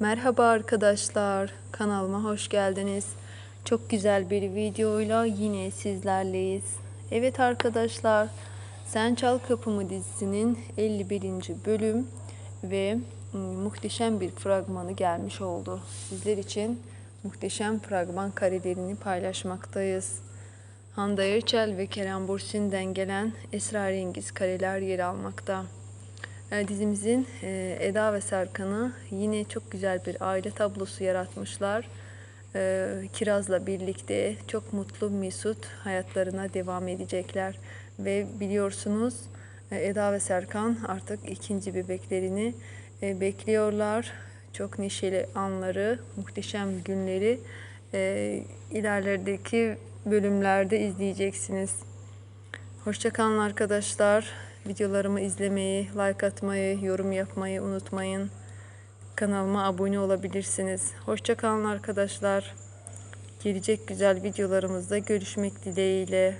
Merhaba arkadaşlar, kanalıma hoş geldiniz. Çok güzel bir videoyla yine sizlerleyiz. Evet arkadaşlar, Sen Çal Kapımı dizisinin 51. bölüm ve ım, muhteşem bir fragmanı gelmiş oldu. Sizler için muhteşem fragman karelerini paylaşmaktayız. Hande Erçel ve Kerem Bursin'den gelen esrarengiz kareler yer almakta. E, Dizimizin e, Eda ve Serkan'ı yine çok güzel bir aile tablosu yaratmışlar. E, Kiraz'la birlikte çok mutlu, mesut hayatlarına devam edecekler. Ve biliyorsunuz Eda ve Serkan artık ikinci bebeklerini bekliyorlar. Çok neşeli anları, muhteşem günleri ilerlerdeki bölümlerde izleyeceksiniz. Hoşçakalın arkadaşlar. Videolarımı izlemeyi, like atmayı, yorum yapmayı unutmayın. Kanalıma abone olabilirsiniz. Hoşçakalın arkadaşlar. Gelecek güzel videolarımızda görüşmek dileğiyle.